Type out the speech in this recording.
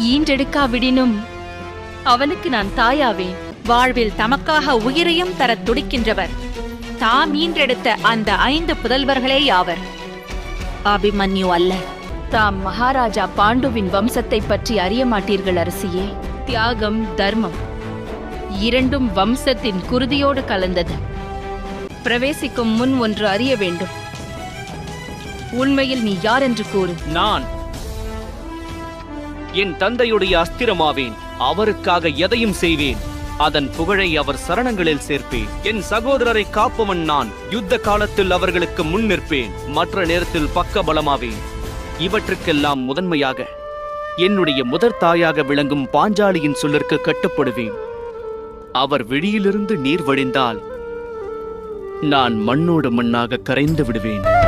ஈன்றெடுக்காவிடினும். அவனுக்கு நான் தாயாவேன். வாழ்வில் தமக்காக உயிரையும் தரத் துடிக்கின்றவர். தாம் ஈன்றெடுத்த அந்த ஐந்து புதல்வர்களே யாவர்? அபிமன்யு அல்ல. தாம் மகாராஜா பாண்டுவின் வம்சத்தை பற்றி அறிய மாட்டீர்கள் அரசியே. தியாகம் தர்மம். இரண்டும் வம்சத்தின் குருதியோடு கலந்தது. பிரவேசிக்கும் முன் ஒன்று அறிய வேண்டும். உண்மையில் நீ யார் என்று கூறு. நான் என் தந்தையுடைய அஸ்திரமாவேன். அவருக்காக எதையும் செய்வேன். அதன் புகழை அவர் சரணங்களில் சேர்ப்பேன். என் சகோதரரை காப்பவன் நான். யுத்த காலத்தில் அவர்களுக்கு முன் நிற்பேன். மற்ற நேரத்தில் பக்க பலமாவேன். இவற்றுக்கெல்லாம் முதன்மையாக என்னுடைய முதற் தாயாக விளங்கும் பாஞ்சாலியின் சொல்லிற்கு கட்டுப்படுவேன். அவர் விழியிலிருந்து நீர் வழிந்தால் நான் மண்ணோடு மண்ணாக கரைந்து விடுவேன்.